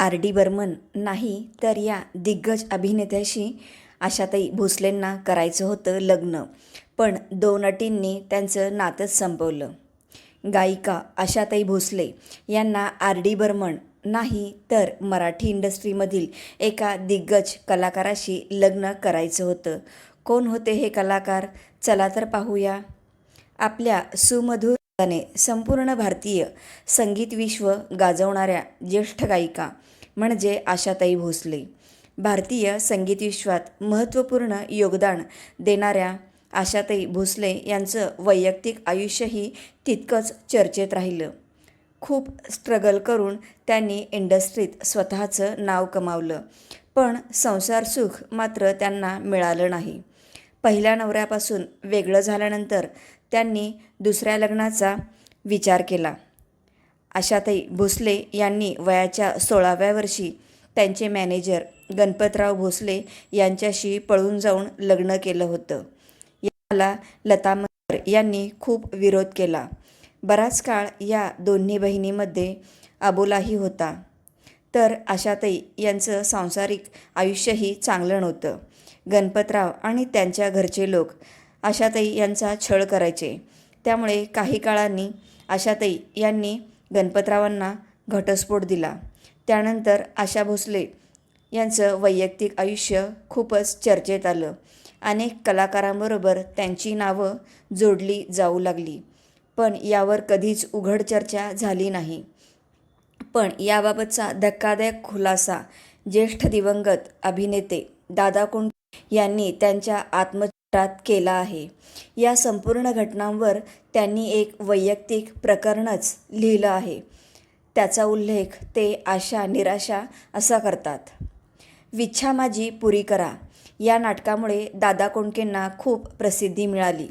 R D Burman नाही तर या दिग्गज अभिनेत्याशी आशाताई भोसलेंना करायचं होतं लग्न. पण दोन अटींनी त्यांचं नातंच संपवलं. गायिका आशाताई भोसले यांना आर डी बर्मन नाही तर मराठी इंडस्ट्रीमधील एका दिग्गज कलाकाराशी लग्न करायचं होतं. कोण होते हे कलाकार? चला तर पाहूया. आपल्या सुमधुर गाणे संपूर्ण भारतीय संगीत विश्व गाजवणाऱ्या ज्येष्ठ गायिका म्हणजे आशाताई भोसले. भारतीय संगीत विश्वात महत्त्वपूर्ण योगदान देणाऱ्या आशाताई भोसले यांचं वैयक्तिक आयुष्यही तितकंच चर्चेत राहिलं. खूप स्ट्रगल करून त्यांनी इंडस्ट्रीत स्वतःचं नाव कमावलं. पण संसार सुख मात्र त्यांना मिळालं नाही. पहिल्या नवऱ्यापासून वेगळं झाल्यानंतर त्यांनी दुसऱ्या लग्नाचा विचार केला. आशाताई भोसले यांनी वयाच्या सोळाव्या वर्षी त्यांचे मॅनेजर गणपतराव भोसले यांच्याशी पळून जाऊन लग्न केलं होतं. याला लता मंगेशकर यांनी खूप विरोध केला. बराच काळ या दोन्ही बहिणीमध्ये अबोलाही होता. तर आशाताई यांचं सांसारिक आयुष्यही चांगलं नव्हतं. गणपतराव आणि त्यांच्या घरचे लोक आशाताई यांचा छळ करायचे. त्यामुळे काही काळांनी आशाताई यांनी गणपतरावांना घटस्फोट दिला. त्यानंतर आशा भोसले यांचं वैयक्तिक आयुष्य खूपच चर्चेत आलं. अनेक कलाकारांबरोबर त्यांची नावं जोडली जाऊ लागली. पण यावर कधीच उघड चर्चा झाली नाही. पण याबाबतचा धक्कादायक खुलासा ज्येष्ठ दिवंगत अभिनेते दादा कोण यांनी त्यांच्या आत्मचित्रात केला आहे. या संपूर्ण घटनांवर त्यांनी एक वैयक्तिक प्रकरणच लिहिलं आहे. त्याचा उल्लेख ते आशा निराशा असा करतात. विच्छा माझी पुरी करा. या नाटकामुळे दादा कोंडकेंना खूप प्रसिद्धी मिळाली.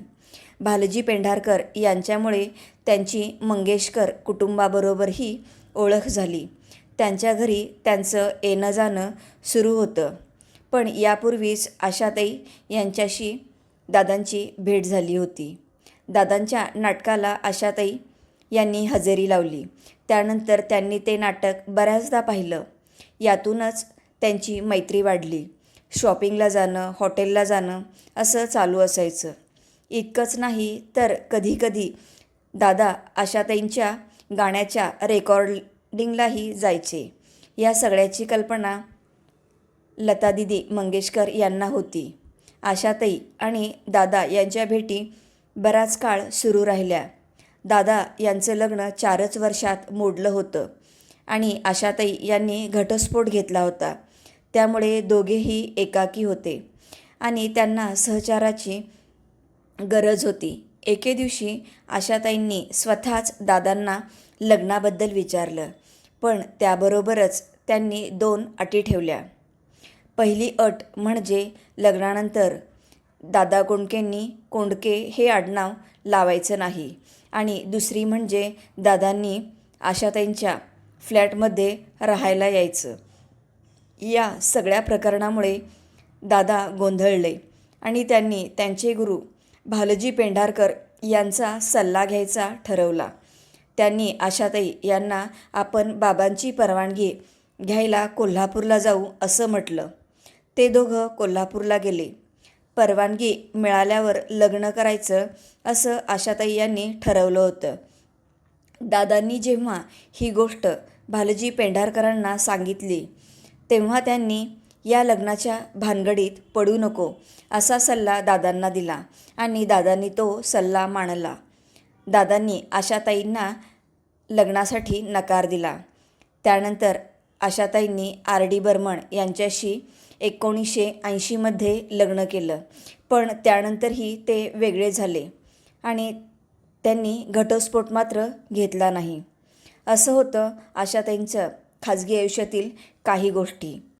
भालजी पेंढारकर यांच्यामुळे त्यांची मंगेशकर कुटुंबाबरोबरही ओळख झाली. त्यांच्या घरी त्यांचं येणं जाणं सुरू होतं. पण यापूर्वीच आशाताई यांच्याशी दादांची भेट झाली होती. दादांच्या नाटकाला आशाताई यांनी हजेरी लावली. त्यानंतर त्यांनी ते नाटक बऱ्याचदा पाहिलं. यातूनच त्यांची मैत्री वाढली. शॉपिंगला जाणं हॉटेलला जाणं असं चालू असायचं. इतकंच नाही तर कधीकधी दादा आशाताईंच्या गाण्याच्या रेकॉर्डिंगलाही जायचे. या सगळ्याची कल्पना लता दिदी मंगेशकर यांना होती. आशाताई आणि दादा यांच्या भेटी बराच काळ सुरू राहिल्या. दादा यांचं लग्न चारच वर्षात मोडलं होतं आणि आशाताई यांनी घटस्फोट घेतला होता. त्यामुळे दोघेही एकाकी होते आणि त्यांना सहचाराची गरज होती. एके दिवशी आशाताईंनी स्वतःच दादांना लग्नाबद्दल विचारलं पण त्याबरोबरच त्यांनी दोन अटी ठेवल्या. पहिली अट म्हणजे लग्नानंतर. दादा कोंडकेंनी कोंडके हे आडनाव लावायचं नाही. आणि दुसरी म्हणजे दादांनी आशाताईंच्या फ्लॅटमध्ये राहायला यायचं. या सगळ्या प्रकरणामुळे दादा गोंधळले आणि त्यांनी त्यांचे गुरु भालजी पेंढारकर यांचा सल्ला घ्यायचा ठरवला. त्यांनी आशाताई यांना आपण बाबांची परवानगी घ्यायला कोल्हापूरला जाऊ असं म्हटलं. ते दोघं कोल्हापूरला गेले. परवानगी मिळाल्यावर लग्न करायचं असं आशाताई यांनी ठरवलं होतं. दादांनी जेव्हा ही गोष्ट भालजी पेंढारकरांना सांगितली तेव्हा त्यांनी या लग्नाच्या भानगडीत पडू नको असा सल्ला दादांना दिला आणि दादांनी तो सल्ला मानला. दादांनी आशाताईंना लग्नासाठी नकार दिला. त्यानंतर आशाताईंनी आर डी बर्मन यांच्याशी एकोणीसशे ऐंशीमध्ये लग्न केलं. पण त्यानंतरही ते वेगळे झाले आणि त्यांनी घटस्फोट मात्र घेतला नाही. असं होतं आशाताईंचं खाजगी आयुष्यातील काही गोष्टी.